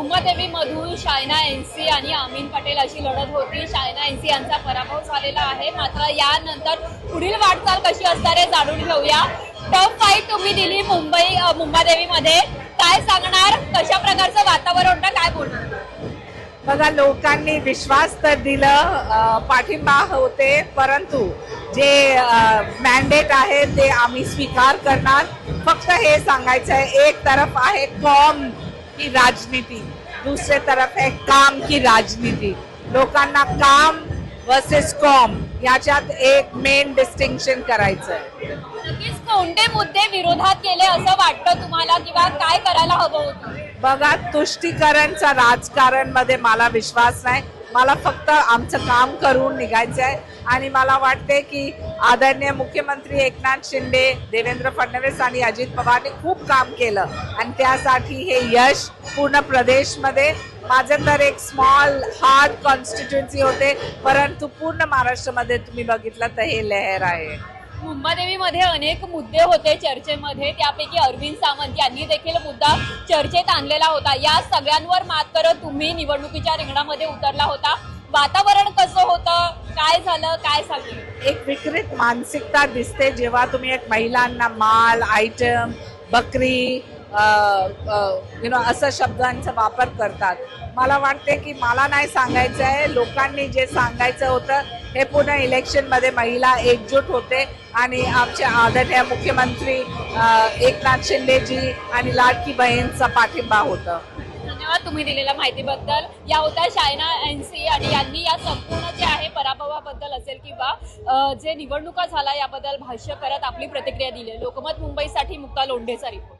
उमादेवी मधून शायना एनसी आणि अमीन पटेल अशी लढत होती. शायना एन सी यांचा पराभव झालेला आहे. मात्र यानंतर पुढील वाटचाल कशी असणार आहे जाणून घेऊया. टफ फाईट तुम्ही दिली मुंबई मुंबादेवीमध्ये. काय सांगणार? कशा प्रकारचं वातावरण? होतं काय बोलणार? बघा लोकांनी विश्वास तर दिलं पाठिंबा होते परंतु जे मॅन्डेट आहे ते आम्ही स्वीकार करणार. फक्त हे सांगायचं आहे एक तरफ आहे कॉम की राजनीती. दुसरे तरफ आहे काम की राजनीती. लोकांना काम वर्सेस कॉम याच्यात एक मेन डिस्टिंक्शन करायचं आहे नक्कीच कोणते मुद्दे विरोधात केले असं वाटतं तुम्हाला किंवा काय करायला हवं होतं? बघा तुष्टीकरणचा राजकारणमध्ये मला विश्वास नाही. मला फक्त आमचं काम करून निघायचं आहे. आणि मला वाटते की आदरणीय मुख्यमंत्री एकनाथ शिंदे देवेंद्र फडणवीस आणि अजित पवारने खूप काम केलं. आणि त्यासाठी हे यश पूर्ण प्रदेशमध्ये माझं तर एक स्मॉल हार्ड कॉन्स्टिट्युन्सी होते परंतु पूर्ण महाराष्ट्रामध्ये तुम्ही बघितलं तर हे लहर आहे. मुंबादेवीमध्ये अनेक मुद्दे होते चर्चेमध्ये. त्यापैकी अरविंद सावंत यांनी देखील मुद्दा चर्चेत आणलेला होता. या सगळ्यांवर मात करत तुम्ही निवडणुकीच्या रिंगणामध्ये उतरला होता. वातावरण कसं होतं? काय झालं? काय सांगितलं एक विकृत मानसिकता दिसते जेव्हा तुम्ही एक महिलांना माल आयटम बकरी यु नो असं शब्दांचा वापर करतात. मला वाटते की मला नाही सांगायचं आहे लोकांनी जे सांगायचं होतं हे पुन्हा इलेक्शनमध्ये महिला एकजूट होते आणि आमचे आदरणीय मुख्यमंत्री एकनाथ शिंदेजी आणि लाडकी बहीणचा पाठिंबा होतं. धन्यवाद तुम्ही दिलेल्या माहितीबद्दल. या होत्या शायना एन सी आणि यांनी या संपूर्ण जे आहे पराभवाबद्दल असेल किंवा जे निवडणुका झाला याबद्दल भाष्य करत आपली प्रतिक्रिया दिली. लोकमत मुंबईसाठी मुक्ता लोंढेचा रिपोर्ट